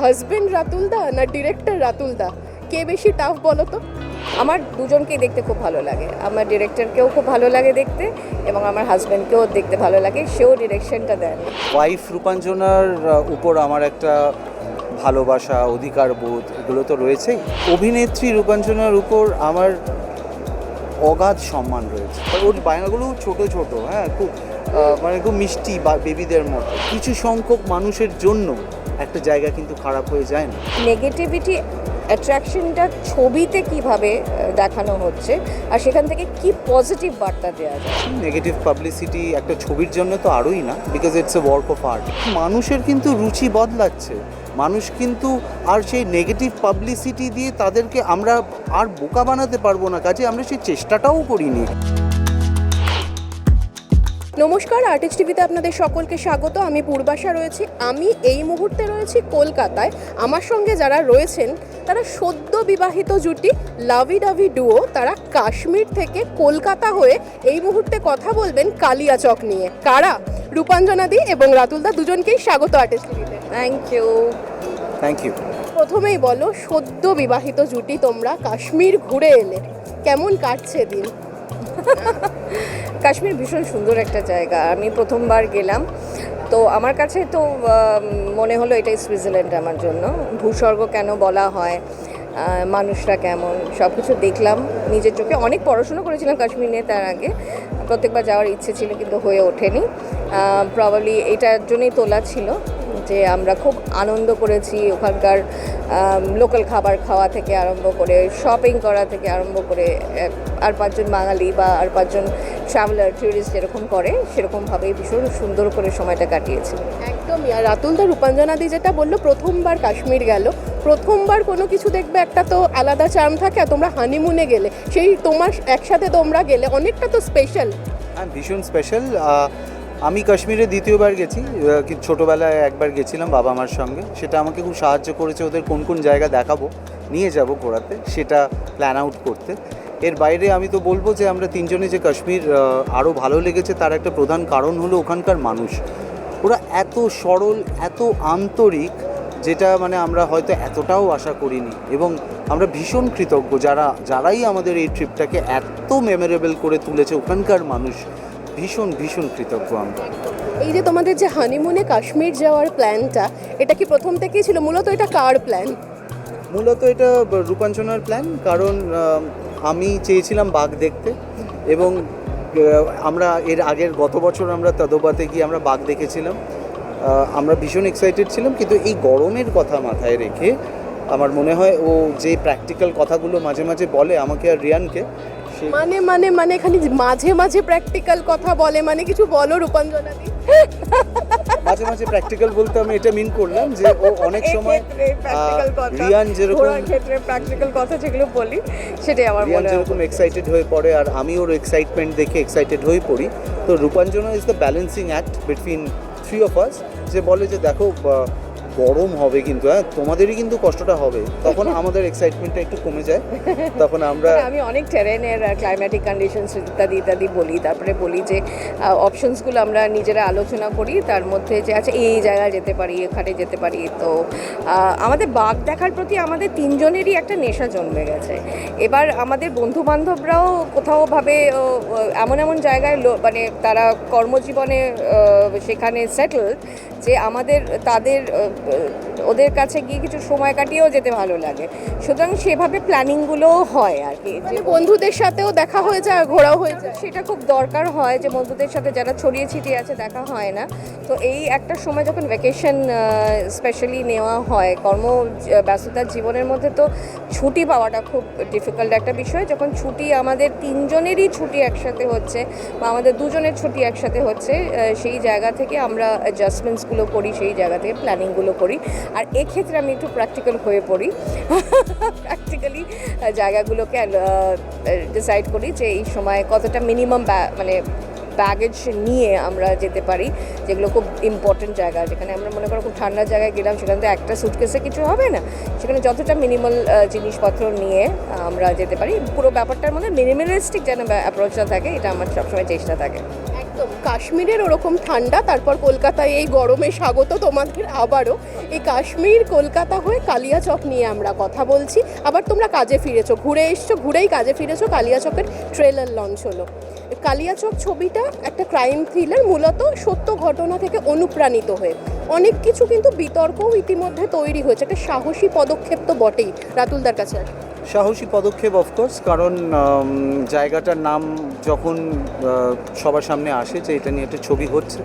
Husband Ratul দা না director Ratul দা? কে বেশি tough বলো তো? আমার দুজনকেই দেখতে খুব ভালো লাগে। আমার ডিরেক্টরকেও খুব ভালো লাগে দেখতে এবং আমার হাজব্যান্ডকেও দেখতে ভালো লাগে। সেও ডিরেকশনটা দেন ওয়াইফ রূপাঞ্জনার উপর আমার একটা ভালোবাসা, অধিকার বোধ, এগুলো তো রয়েছেই। অভিনেত্রী রূপাঞ্জনার উপর আমার অগাধ সম্মান রয়েছে। ওর বায়নাগুলো ছোট ছোট হ্যাঁ খুব মানে খুব মিষ্টি বা বেবিদের মতো। কিছু সংখ্যক মানুষের জন্য একটা জায়গা কিন্তু খারাপ হয়ে যায় না। নেগেটিভিটি অ্যাট্রাকশনটা ছবিতে কীভাবে দেখানো হচ্ছে আর সেখান থেকে কি পজিটিভ বার্তা দেওয়া যায়? নেগেটিভ পাবলিসিটি একটা ছবির জন্য তো আরোই না because it's a work of art মানুষের কিন্তু রুচি বদলাচ্ছে। মানুষ কিন্তু আর সেই নেগেটিভ পাবলিসিটি দিয়ে তাদেরকে আমরা আর বোকা বানাতে পারব না কাজে আমরা সেই চেষ্টাটাও করিনি। নমস্কার আর্টিস্ট টিভিতে আপনাদের সকলকে স্বাগত। আমি পূর্বাশা রয়েছি। আমি এই মুহূর্তে রয়েছি কলকাতায়। আমার সঙ্গে যারা রয়েছেন তারা সদ্য বিবাহিত জুটি লাভি ডাভি ডুও তারা কাশ্মীর থেকে কলকাতা হয়ে এই মুহূর্তে কথা বলবেন কালিয়াচক নিয়ে। কারা? রূপাঞ্জনাদি এবং রাতুলদা দুজনকেই স্বাগত আর্টিস্ট টিভিতে থ্যাংক ইউ থ্যাংক ইউ প্রথমেই বলো সদ্য বিবাহিত জুটি তোমরা কাশ্মীর ঘুরে এলে কেমন কাটছে দিন? কাশ্মীর ভীষণ সুন্দর একটা জায়গা। আমি প্রথমবার গেলাম। তো আমার কাছে তো মনে হলো এটাই সুইজারল্যান্ড আমার জন্য। ভূস্বর্গ কেন বলা হয় মানুষরা কেমন সব কিছু দেখলাম। নিজের চোখে অনেক পড়াশুনো করেছিলাম কাশ্মীর নিয়ে তার আগে। প্রত্যেকবার যাওয়ার ইচ্ছে ছিল কিন্তু হয়ে ওঠেনি। প্রবাবলি এটার জন্যই তোলা ছিল। যে আমরা খুব আনন্দ করেছি ওখানকার লোকাল খাবার খাওয়া থেকে আরম্ভ করে শপিং করা থেকে আরম্ভ করে আর পাঁচজন বাঙালি বা আর পাঁচজন ট্রাভেলার ট্যুরিস্ট যেরকম করে সেরকমভাবেই ভীষণ সুন্দর করে সময়টা কাটিয়েছি। একদমই আর রাতুলদা রূপাঞ্জনাদি যেটা বলল প্রথমবার কাশ্মীর গেল। প্রথমবার কোনো কিছু দেখবে একটা তো আলাদা চার্ম থাকে আর তোমরা হানিমুনে গেলে। সেই তোমার একসাথে তোমরা গেলে অনেকটা তো স্পেশাল হ্যাঁ ভীষণ স্পেশাল আমি কাশ্মীরে দ্বিতীয়বার গেছি ছোটোবেলায় একবার গেছিলাম বাবা মার সঙ্গে। সেটা আমাকে খুব সাহায্য করেছে, ওদের কোন কোন জায়গা দেখাবো, নিয়ে যাব ঘোরাতে, সেটা প্ল্যান আউট করতে। এর বাইরে আমি তো বলব যে আমরা তিনজনে যে কাশ্মীর আরও ভালো লেগেছে, তার একটা প্রধান কারণ হলো ওখানকার মানুষ। ওরা এত সরল, এত আন্তরিক, যেটা মানে আমরা হয়তো এতটাও আশা করিনি। এবং আমরা ভীষণ কৃতজ্ঞ যারা, যারাই আমাদের এই ট্রিপটাকে এত মেমোরেবল করে তুলেছে ওখানকার মানুষ। ভীষণ ভীষণ কৃতজ্ঞ আমরা। এই যে তোমাদের যে হানিমুনে কাশ্মীর যাওয়ার প্ল্যানটা এটা কি প্রথম থেকেই ছিল? মূলত এটা কার প্ল্যান মূলত এটা রূপাঞ্চনার প্ল্যান কারণ আমি চেয়েছিলাম বাঘ দেখতে এবং আমরা এর আগের গত বছর আমরা তদবাতে গিয়ে আমরা বাঘ দেখেছিলাম। আমরা ভীষণ এক্সাইটেড ছিলাম কিন্তু এই গরমের কথা মাথায় রেখে আমার মনে হয় ও যে প্র্যাকটিক্যাল কথাগুলো মাঝে মাঝে বলে আমাকে আর রিয়ানকে মানে মানে মানে খালি মাঝে মাঝে প্র্যাকটিক্যাল কথা বলে মানে কিছু বলো রূপাঞ্জনাদি মাঝে মাঝে প্র্যাকটিক্যাল বলতে আমি এটা মিন করলাম যে ও অনেক সময় রিয়ান যেরকম ক্ষেত্রে প্র্যাকটিক্যাল কথা যেগুলো বলি সেটাই আমার রিয়ান মনে হয়। যেরকম এক্সাইটেড হয়ে পড়ে আর আমি ওর এক্সাইটমেন্ট দেখে এক্সাইটেড হয়ে পড়ি। তো Rupanjana is the balancing act between three of us যে বলে যে দেখো গরম হবে কিন্তু হ্যাঁ তোমাদেরই কিন্তু কষ্টটা হবে। তখন আমাদের এক্সাইটমেন্টটা একটু কমে যায়। তখন আমরা মানে আমি অনেক টেরেনের ক্লাইম্যাটিক কন্ডিশনস ইত্যাদি ইত্যাদি বলি। তারপরে বলি যে অপশনসগুলো আমরা নিজেরা আলোচনা করি। তার মধ্যে যে আচ্ছা এই জায়গায় যেতে পারি এখানে যেতে পারি। তো আমাদের বাঘ দেখার প্রতি আমাদের তিনজনেরই একটা নেশা জন্মে গেছে। এবার আমাদের বন্ধু বান্ধবরাও কোথাও ভাবে ও, ও, এমন এমন জায়গায় মানে তারা কর্মজীবনে সেখানে সেটেল যে আমাদের তাদের うん。ওদের কাছে গিয়ে কিছু সময় কাটিয়েও যেতে ভালো লাগে। সুতরাং সেভাবে প্ল্যানিংগুলোও হয় আর কি। যে মানে বন্ধুদের সাথেও দেখা হয়ে যায় আর ঘোরাও হয়ে যায়। সেটা খুব দরকার হয় যে বন্ধুদের সাথে যারা ছড়িয়ে ছিটিয়ে আছে দেখা হয় না। তো এই একটা সময় যখন ভ্যাকেশন স্পেশালি নেওয়া হয় কর্ম ব্যস্ততার জীবনের মধ্যে তো ছুটি পাওয়াটা খুব ডিফিকাল্ট একটা বিষয়। যখন ছুটি আমাদের তিনজনেরই ছুটি একসাথে হচ্ছে বা আমাদের দুজনের ছুটি একসাথে হচ্ছে সেই জায়গা থেকে আমরা অ্যাডজাস্টমেন্টসগুলো করি সেই জায়গা থেকে প্ল্যানিংগুলো করি। আর এক্ষেত্রে আমি একটু প্র্যাকটিক্যাল হয়ে পড়ি। প্র্যাকটিক্যালি জায়গাগুলোকে ডিসাইড করি যে এই সময় কতটা মিনিমাম মানে ব্যাগেজ নিয়ে আমরা যেতে পারি, যেগুলো খুব ইম্পর্টেন্ট জায়গা। যেখানে আমরা মনে করো খুব ঠান্ডার জায়গায় গেলাম, সেখানে তো একটা সুটকেসে কিছু হবে না। সেখানে যতটা মিনিমাল জিনিসপত্র নিয়ে আমরা যেতে পারি, পুরো ব্যাপারটার মধ্যে মিনিমালিস্টিক যেন অ্যাপ্রোচটা থাকে, এটা আমার সবসময় চেষ্টা থাকে। কাশ্মীরের ওরকম ঠান্ডা, তারপর কলকাতায় এই গরমে স্বাগত তোমাদের আবারও। এই কাশ্মীর, কলকাতা হয়ে কালিয়াচক নিয়ে আমরা কথা বলছি। আবার তোমরা কাজে ফিরেছো, ঘুরে এসছো, ঘুরেই কাজে ফিরেছো, কালিয়াচকের ট্রেলার লঞ্চ হলো। কালিয়াচক ছবিটা একটা ক্রাইম থ্রিলার, মূলত সত্য ঘটনা থেকে অনুপ্রাণিত হয়ে। অনেক কিছু কিন্তু বিতর্কও ইতিমধ্যে তৈরি হয়েছে, একটা সাহসী পদক্ষেপ তো বটেই। রাতুলদার কাছে। সাহসী পদক্ষেপ অফকোর্স কারণ জায়গাটার নাম যখন সবার সামনে আসে যে এটা নিয়ে একটা ছবি হচ্ছে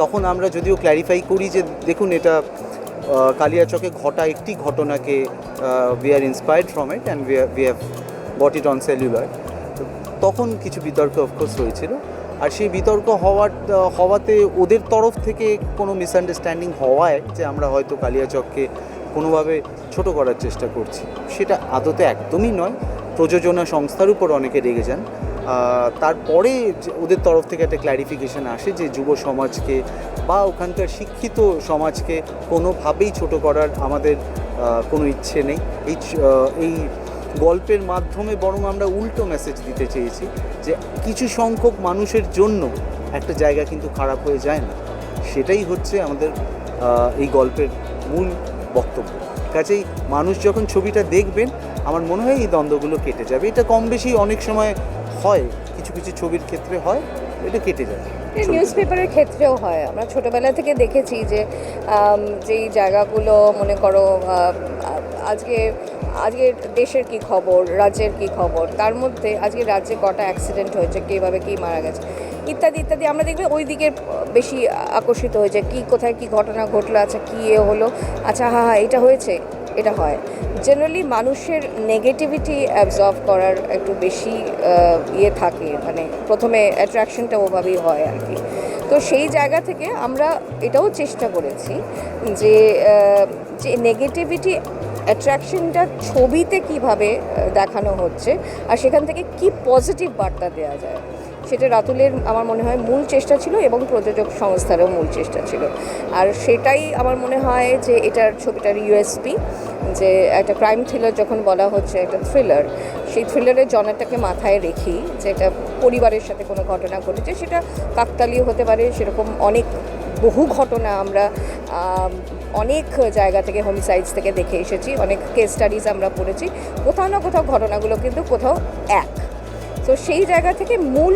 তখন আমরা যদিও ক্ল্যারিফাই করি যে, দেখুন এটা কালিয়াচকে ঘটা একটি ঘটনাকে we are inspired from it and we have bought it on cellular তখন কিছু বিতর্ক অফকোর্স হয়েছিল। আর সেই বিতর্ক হওয়ার হওয়াতে ওদের তরফ থেকে কোনো মিসআন্ডারস্ট্যান্ডিং হওয়ায় যে আমরা হয়তো কালিয়াচককে কোনোভাবে ছোট করার চেষ্টা করছি। সেটা আদতে একদমই নয়। প্রযোজনা সংস্থার উপর অনেকে রেগে যান। তারপরে ওদের তরফ থেকে একটা ক্ল্যারিফিকেশন আসে যে যুব সমাজকে বা ওখানকার শিক্ষিত সমাজকে কোনোভাবেই ছোট করার আমাদের কোনো ইচ্ছে নেই। এই এই গল্পের মাধ্যমে বরং আমরা উল্টো মেসেজ দিতে চেয়েছি যে কিছু সংখ্যক মানুষের জন্য একটা জায়গা কিন্তু খারাপ হয়ে যায় না। সেটাই হচ্ছে আমাদের এই গল্পের মূল বক্তব্য। কাজেই মানুষ যখন ছবিটা দেখবেন আমার মনে হয় এই দ্বন্দ্বগুলো কেটে যাবে। এটা কম বেশি অনেক সময় হয় কিছু কিছু ছবির ক্ষেত্রে হয় এটা কেটে যাবে নিউজ পেপারের ক্ষেত্রেও হয়। আমরা ছোটবেলা থেকে দেখেছি যে যেই জায়গাগুলো মনে করো আজকে আজকে দেশের কি খবর রাজ্যের কি খবর তার মধ্যে আজকে রাজ্যে কটা অ্যাক্সিডেন্ট হয়েছে কীভাবে কী মারা গেছে। ইত্যাদি ইত্যাদি। আমরা দেখবে ওই দিকে বেশি আকর্ষিত হয়েছে কি কোথায় কি ঘটনা ঘটলো আচ্ছা কী এ হলো আচ্ছা হ্যাঁ হ্যাঁ এটা হয়েছে, এটা হয়। জেনারেলি মানুষের নেগেটিভিটি অ্যাবজর্ভ করার একটু বেশি ইয়ে থাকে মানে প্রথমে অ্যাট্রাকশনটা ওভাবেই হয় আর কি। তো সেই জায়গা থেকে আমরা এটাও চেষ্টা করেছি যে যে নেগেটিভিটি অ্যাট্রাকশনটা ছবিতে কীভাবে দেখানো হচ্ছে, আর সেখান থেকে কি পজিটিভ বার্তা দেওয়া যায়। সেটা রাতুলের আমার মনে হয় মূল চেষ্টা ছিল এবং প্রযোজক সংস্থারও মূল চেষ্টা ছিল। আর সেটাই আমার মনে হয় যে এটার ছবিটার ইউএসপি যে একটা ক্রাইম থ্রিলার যখন বলা হচ্ছে, একটা থ্রিলার সেই থ্রিলারের জনারটাকে মাথায় রেখি যে এটা পরিবারের সাথে কোনো ঘটনা ঘটেছে, সেটা কাকতালীয় হতে পারে, সেরকম অনেক বহু ঘটনা আমরা অনেক জায়গা থেকে হোমিসাইডস থেকে দেখে এসেছি, অনেক কেস স্টাডিজ আমরা পড়েছি। কোথাও না কোথাও ঘটনাগুলো কিন্তু কোথাও এক। তো সেই জায়গা থেকে মূল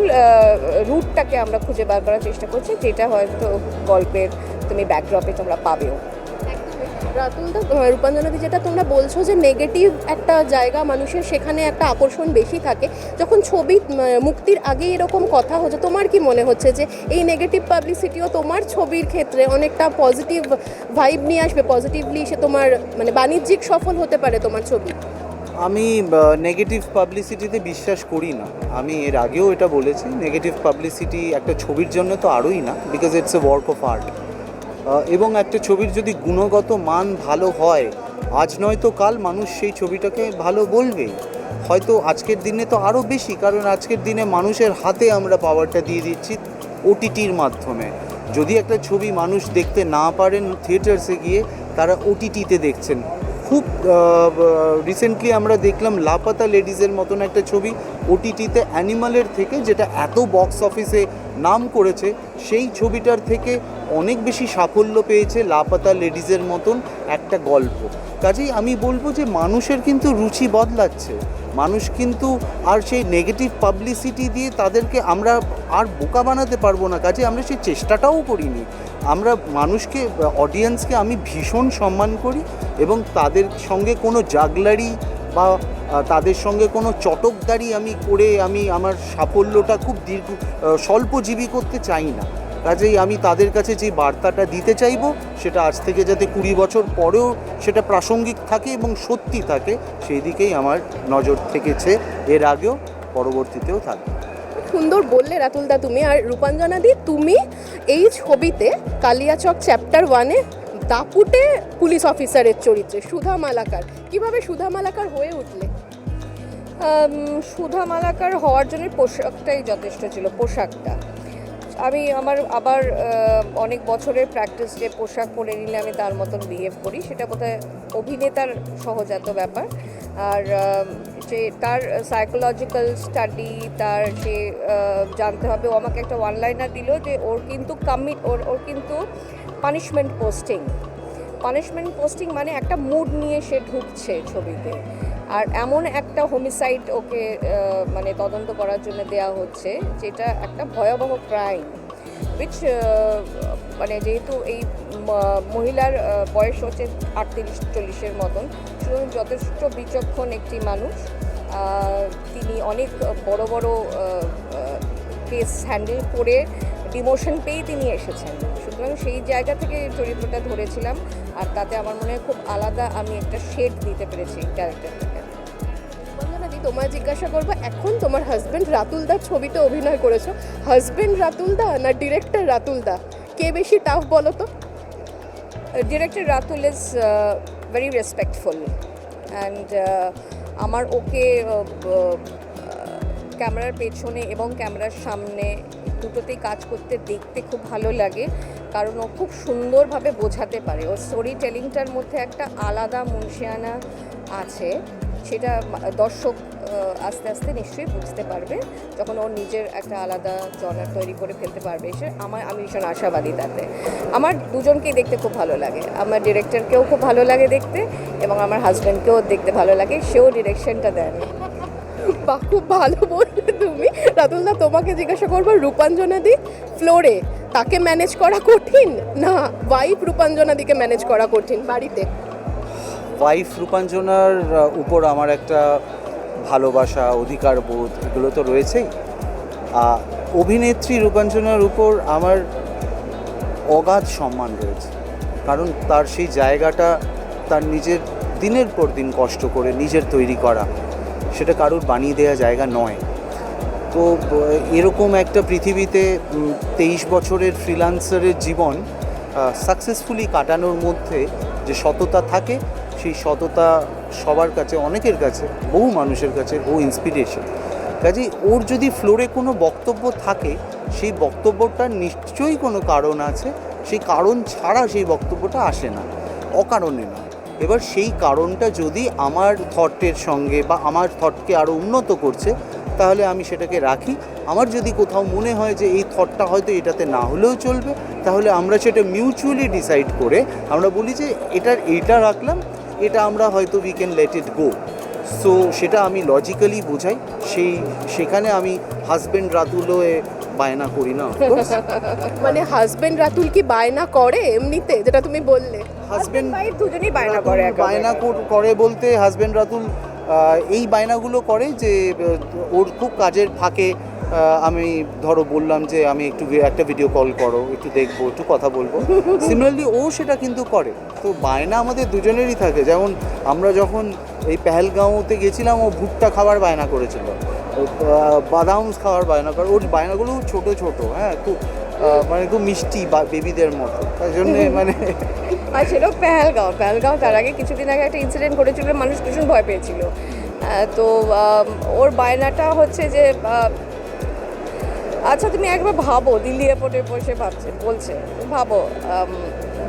রুটটাকে আমরা খুঁজে বার করার চেষ্টা করছি যেটা হয়তো গল্পের তুমি ব্যাকড্রপে তোমরা পাবেও। রাতুলদা আহ, রূপাঞ্জনাদি যেটা তোমরা বলছো যে নেগেটিভ একটা জায়গা মানুষের সেখানে একটা আকর্ষণ বেশি থাকে। যখন ছবি মুক্তির আগে এরকম কথা হচ্ছে তোমার কি মনে হচ্ছে যে এই নেগেটিভ পাবলিসিটিও তোমার ছবির ক্ষেত্রে অনেকটা পজিটিভ ভাইব নিয়ে আসবে? পজিটিভলি সে তোমার মানে বাণিজ্যিক সফল হতে পারে তোমার ছবি। আমি নেগেটিভ পাবলিসিটিতে বিশ্বাস করি না। আমি এর আগেও এটা বলেছি নেগেটিভ পাবলিসিটি একটা ছবির জন্য তো আরোই না because it's a work of art এবং একটা ছবির যদি গুণগত মান ভালো হয়, আজ নয়তো কাল মানুষ সেই ছবিটাকে ভালো বলবেই। হয়তো আজকের দিনে তো আরও বেশি, কারণ আজকের দিনে মানুষের হাতে আমরা পাওয়ারটা দিয়ে দিচ্ছি ওটিটির মাধ্যমে। যদি একটা ছবি মানুষ দেখতে না পারেন থিয়েটার্সে গিয়ে, তারা ওটিটিতে দেখছেন। খুব রিসেন্টলি আমরা দেখলাম লাপাতা লেডিজের মতন একটা ছবি ওটিটিতে অ্যানিমালের থেকে, যেটা এত বক্স অফিসে নাম করেছে, সেই ছবিটার থেকে অনেক বেশি সাফল্য পেয়েছে লাপাতা লেডিজের মতন একটা গল্প। কাজেই আমি বলব যে মানুষের কিন্তু রুচি বদলাচ্ছে। মানুষ কিন্তু আর সেই নেগেটিভ পাবলিসিটি দিয়ে তাদেরকে আমরা আর বোকা বানাতে পারব না। কাজে আমরা সেই চেষ্টাটাও করিনি। আমরা মানুষকে অডিয়েন্সকে আমি ভীষণ সম্মান করি এবং তাদের সঙ্গে কোনো জাগলারি বা তাদের সঙ্গে কোনো চটকদারি আমি করে আমি আমার সাফল্যটা খুব দীর্ঘ স্বল্পজীবী করতে চাই না। কাজেই আমি তাদের কাছে যে বার্তাটা দিতে চাইব, সেটা আজ থেকে যাতে কুড়ি বছর পরেও সেটা প্রাসঙ্গিক থাকে এবং সত্যি থাকে, সেই দিকেই আমার নজর থেকেছে। এর আগেও, পরবর্তীতেও থাকবে। সুন্দর বললে রাতুলদা তুমি আর রূপাঞ্জনাদি, তুমি এই ছবিতে কালিয়াচক চ্যাপ্টার ওয়ানে দাপুটে পুলিশ অফিসারের চরিত্রে সুধা মালাকার। কীভাবে সুধা মালাকার হয়ে উঠলে? সুধা মালাকার হওয়ার জন্য পোশাকটাই যথেষ্ট ছিল, পোশাকটা। আমি আমার, আবার অনেক বছরের প্র্যাকটিস যে পোশাক পরে নিলে আমি তার মতন বিহেভ করি, সেটা বোধহয় অভিনেতার সহজাত ব্যাপার। আর যে তার সাইকোলজিক্যাল স্টাডি তার যে জানতে হবে। ও আমাকে একটা ওয়ান দিল যে ওর কিন্তু কামিট ওর ওর কিন্তু পানিশমেন্ট পোস্টিং পানিশমেন্ট পোস্টিং মানে একটা মুড নিয়ে সে ঢুকছে ছবিতে। আর এমন একটা হোমিসাইড ওকে মানে তদন্ত করার জন্য দেয়া হচ্ছে, যেটা একটা ভয়াবহ ক্রাইম উইচ মানে যেহেতু এই মহিলার বয়স হচ্ছে আটত্রিশ, চল্লিশের মতন, সুতরাং যথেষ্ট বিচক্ষণ একটি মানুষ। তিনি অনেক বড় বড় কেস হ্যান্ডেল করে ডিমোশন পেয়েই তিনি এসেছেন। সুতরাং সেই জায়গা থেকে চরিত্রটা ধরেছিলাম, আর তাতে আমার মনে হয় খুব আলাদা আমি একটা শেড দিতে পেরেছি ক্যারেক্টারটাকে তোমায় জিজ্ঞাসা করব, এখন তোমার হাজবেন্ড রাতুলদার ছবিতে অভিনয় করেছ? হাজবেন্ড রাতুলদা না ডিরেক্টর রাতুলদা? কে বেশি টাফ বলো তো? Director Ratul is very respectful and আমার ওকে ক্যামেরার পেছনে এবং ক্যামেরার সামনে দুটোতেই কাজ করতে দেখতে খুব ভালো লাগে কারণ ও খুব সুন্দরভাবে বোঝাতে পারে। ওর স্টোরি টেলিংটার মধ্যে একটা আলাদা মুন্সিয়ানা আছে। সেটা দর্শক আস্তে আস্তে নিশ্চয়ই বুঝতে পারবে যখন ওর নিজের একটা আলাদা জনার তৈরি করে ফেলতে পারবে সে আমার, আমি ভীষণ আশাবাদী তাতে। আমার দুজনকেই দেখতে খুব ভালো লাগে। আমার ডিরেক্টরকেও খুব ভালো লাগে দেখতে এবং আমার হাজব্যান্ডকেও দেখতে ভালো লাগে। সেও ডিরেকশনটা দেন বাহ, খুব ভালো বললে তুমি। রাতুলদা তোমাকে জিজ্ঞাসা করব রূপাঞ্জনাদি ফ্লোরে তাকে ম্যানেজ করা কঠিন? না ওয়াইফ রূপাঞ্জনাদিকে ম্যানেজ করা কঠিন বাড়িতে? ওয়াইফ রূপাঞ্জনার উপর আমার একটা ভালোবাসা, অধিকার বোধ, এগুলো তো রয়েছেই। অভিনেত্রী রূপাঞ্জনার উপর আমার অগাধ সম্মান রয়েছে। কারণ তার সেই জায়গাটা, তার নিজের দিনের পর দিন কষ্ট করে নিজের তৈরি করা, সেটা কারোর বানিয়ে দেওয়া জায়গা নয়। তো এরকম একটা পৃথিবীতে তেইশ বছরের ফ্রিলান্সারের জীবন সাকসেসফুলি কাটানোর মধ্যে যে সততা থাকে সেই সততা সবার কাছে, অনেকের কাছে, বহু মানুষের কাছে ও ইন্সপিরেশন কাজেই ওর যদি ফ্লোরে কোনো বক্তব্য থাকে, সেই বক্তব্যটার নিশ্চয়ই কোনো কারণ আছে, সেই কারণ ছাড়া সেই বক্তব্যটা আসে না। অকারণে নয়। এবার সেই কারণটা যদি আমার থটের সঙ্গে বা আমার থটকে আরও উন্নত করছে, তাহলে আমি সেটাকে রাখি। আমার যদি কোথাও মনে হয় যে এই থটটা হয়তো এটাতে না হলেও চলবে, তাহলে আমরা সেটা মিউচুয়ালি ডিসাইড করে আমরা বলি যে এটার, এইটা রাখলাম এটা আমরা হয়তো we can let it go so সেটা আমি লজিক্যালি বোঝাই। সেই সেখানে আমি হাজব্যান্ড রাতুলো এ বায়না করি না মানে হাজবেন্ড রাতুল কি বায়না করে এমনিতে যেটা তুমি বললে? হাজব্যান্ড ওয়াইফ দুজনেই বায়না করে বায়না করে বলতে হাজব্যান্ড রাতুল এই বায়নাগুলো করে যে ওর খুব কাজের ফাঁকে আমি ধরো বললাম যে আমি একটু একটা ভিডিও কল করো একটু দেখব একটু কথা বলব। সিমিলারলি ও সেটা কিন্তু করে। তো বায়না আমাদের দুজনেরই থাকে। যেমন আমরা যখন এই পেহেলগাঁওতে গেছিলাম ও ভুট্টা খাবার বায়না করেছিল। ও, আহ, বাদাম খাওয়ার বায়না করে ওর বায়নাগুলো ছোট ছোট হ্যাঁ খুব মানে খুব মিষ্টি বা বেবিদের মতো। তাই জন্যে মানে আর সেটাও পেহেলগাঁও। পেহেলগাঁও তার আগে কিছুদিন আগে একটা ইনসিডেন্ট ঘটেছিল মানুষ ভীষণ ভয় পেয়েছিল। তো ওর বায়নাটা হচ্ছে যে আচ্ছা তুমি একবার ভাবো দিল্লি এয়ারপোর্টে বসে ভাবছে বলছে ভাবো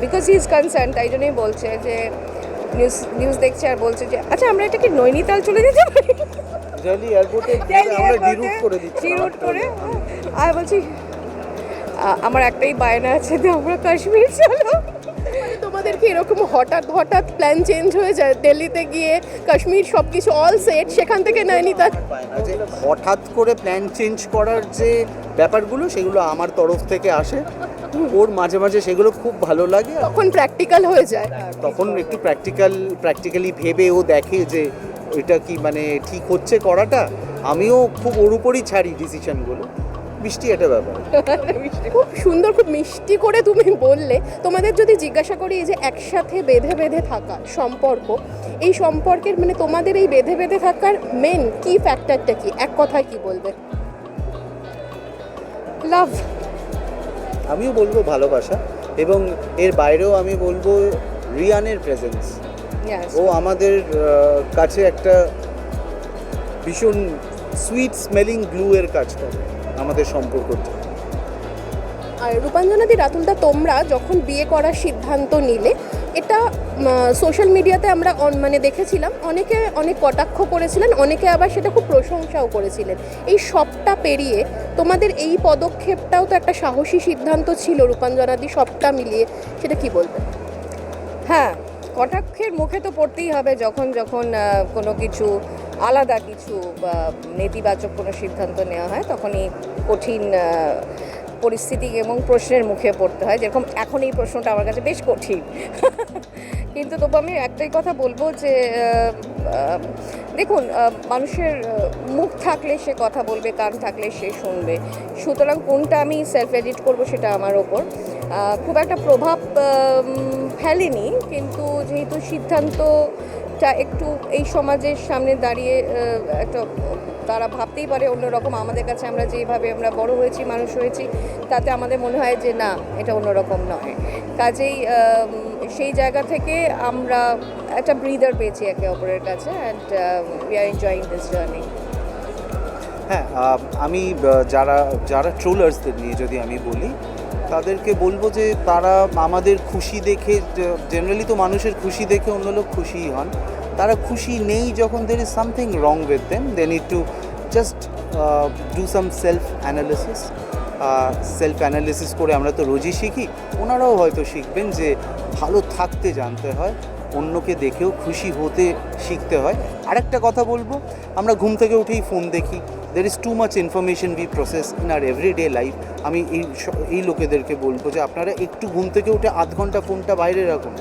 বিকজ হি ইজ কনসার্ন তাই জন্যই বলছে যে নিউজ নিউজ দেখছে আর বলছে যে আচ্ছা আমরা এটাকে নৈনিতাল চলে যেতে পারি? দিল্লি এয়ারপোর্টে আমরা ডিরুট করে দিচ্ছি ডিরুট করে আর বলছি আমার একটাই বায়না আছে যে আমরা কাশ্মীর চলো। মানে তোমাদের কি এরকম হঠাৎ হঠাৎ প্ল্যান চেঞ্জ হয়ে যায়। দিল্লিতে গিয়ে কাশ্মীর সব কিছু অল সেট সেখান থেকে নৈনিতাল। পায় না যে হঠাৎ করে প্ল্যান চেঞ্জ করার যে ব্যাপারগুলো সেগুলো আমার তরফ থেকে আসে। ওর মাঝে মাঝে সেগুলো খুব ভালো লাগে। তখন প্র্যাকটিক্যাল হয়ে যায়। তখন একটু প্র্যাকটিক্যাল প্র্যাকটিক্যালি ভেবে ও দেখে যে এটা কি মানে ঠিক হচ্ছে করাটা। আমিও খুব ওর উপরই ছাড়ি ডিসিশনগুলো বৃষ্টি একটা ব্যাপার। খুব সুন্দর খুব মিষ্টি করে তুমি বললে। তোমাদের যদি জিজ্ঞাসা করি এই যে একসাথে বেঁধে বেঁধে থাকা সম্পর্ক এই সম্পর্কের মানে তোমাদের এই বেঁধে বেঁধে থাকার মেন কি ফ্যাক্টরটা কি? এক কথায় কি বলবে? লাভ আমিও বলব ভালোবাসা এবং এর বাইরেও আমি বলব রিয়ানের প্রেজেন্স ও আমাদের কাছে একটা ভীষণ সুইট স্মেলিং গ্লু এর কাজ করে। আমাদের সম্পর্কটা আর রূপাঞ্জনাদি রাতুলদা তোমরা যখন বিয়ে করার সিদ্ধান্ত নিলে এটা সোশ্যাল মিডিয়াতে আমরা মানে দেখেছিলাম অনেকে অনেক কটাক্ষ করেছিলেন অনেকে আবার সেটা খুব প্রশংসাও করেছিলেন। এই সবটা পেরিয়ে তোমাদের এই পদক্ষেপটাও তো একটা সাহসী সিদ্ধান্ত ছিল রূপাঞ্জনাদি সবটা মিলিয়ে। সেটা কি বলবে? হ্যাঁ কটাক্ষের মুখে তো পড়তেই হবে যখন যখন কোনো কিছু আলাদা কিছু নেতিবাচক কোনো সিদ্ধান্ত নেওয়া হয় তখনই কঠিন পরিস্থিতি এবং প্রশ্নের মুখে পড়তে হয়। যেরকম এখন এই প্রশ্নটা আমার কাছে বেশ কঠিন। কিন্তু তবু আমি একটাই কথা বলব যে দেখুন মানুষের মুখ থাকলে সে কথা বলবে, কান থাকলে সে শুনবে। সুতরাং কোনটা আমি সেলফ এডিট করব সেটা আমার ওপর। খুব একটা প্রভাব ফেলেনি, কিন্তু যেহেতু সিদ্ধান্তটা একটু এই সমাজের সামনে দাঁড়িয়ে একটা তারা ভাবতেই পারে অন্যরকম। আমাদের কাছে আমরা যেভাবে আমরা বড় হয়েছি, মানুষ হয়েছি, তাতে আমাদের মনে হয় যে না, এটা অন্যরকম নয়। কাজেই সেই জায়গা থেকে আমরা একটা ব্রিদার পেয়েছি একে অপরের কাছে and we are enjoying this journey হ্যাঁ আমি যারা যারা ট্রোলার্সদের নিয়ে যদি আমি বলি তাদেরকে বলব যে তারা আমাদের খুশি দেখে জেনারেলি তো মানুষের খুশি দেখে অন্য লোক খুশিই হন। তারা খুশি নেই যখন there is something wrong with them they need to just do some self analysis self analysis করে আমরা তো রোজই শিখি। ওনারাও হয়তো শিখবেন যে ভালো থাকতে জানতে হয়, অন্যকে দেখেও খুশি হতে শিখতে হয়। আরেকটা কথা বলব, আমরা ঘুম থেকে উঠেই ফোন দেখি। There is too much information be process in our everyday life আমি এই এই লোকেদেরকে বলব যে আপনারা একটু ঘুম থেকে উঠে আধ ঘণ্টা ফোনটা বাইরে রাখুন।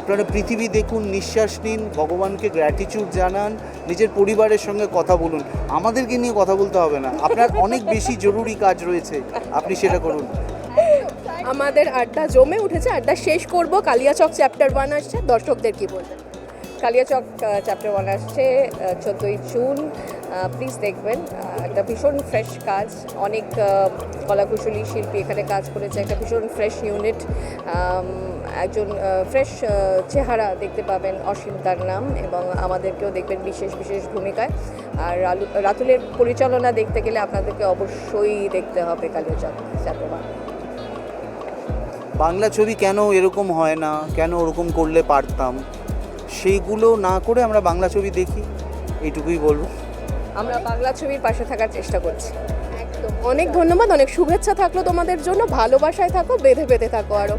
আপনারা পৃথিবী দেখুন, নিঃশ্বাস নিন, ভগবানকে গ্র্যাটিটিউড জানান, নিজের পরিবারের সঙ্গে কথা বলুন। আমাদেরকে নিয়ে কথা বলতে হবে না। আপনার অনেক বেশি জরুরি কাজ রয়েছে। আপনি সেটা করুন। আমাদের আড্ডা জমে উঠেছে। আড্ডা শেষ করব। কালিয়াচক চ্যাপ্টার ওয়ান আসছে। দর্শকদের কি বলবেন? কালিয়াচক চ্যাপ্টার ওয়ান আসছে চোদ্দোই জুন। প্লিজ দেখবেন একটা ভীষণ ফ্রেশ কাজ। অনেক কলাকুশলী শিল্পী এখানে কাজ করেছে। একটা ভীষণ ফ্রেশ ইউনিট একজন ফ্রেশ চেহারা দেখতে পাবেন অসীম তার নাম এবং আমাদেরকেও দেখবেন বিশেষ বিশেষ ভূমিকায়। আর রাতুলের পরিচালনা দেখতে গেলে আপনাদেরকে অবশ্যই দেখতে হবে চ্যাপ্টার ওয়ান বাংলা ছবি কেন এরকম হয় না? কেন ওরকম করলে পারতাম? সেইগুলো না করে আমরা বাংলা ছবি দেখি, এইটুকুই বলব। আমরা বাংলা ছবির পাশে থাকার চেষ্টা করছি। একদম অনেক ধন্যবাদ, অনেক শুভেচ্ছা থাকল তোমাদের জন্য, ভালোবাসায় থাকো, বেঁধে বেঁধে থাকো আরও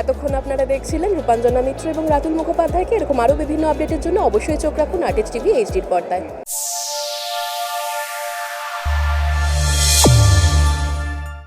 এতক্ষণ আপনারা দেখছিলেন রূপাঞ্জনা মিত্র এবং রাতুল মুখোপাধ্যায়কে, এরকম আরও বিভিন্ন আপডেটের জন্য অবশ্যই চোখ রাখুন আর্টিস্ট টিভি এইচডির পর্দায়।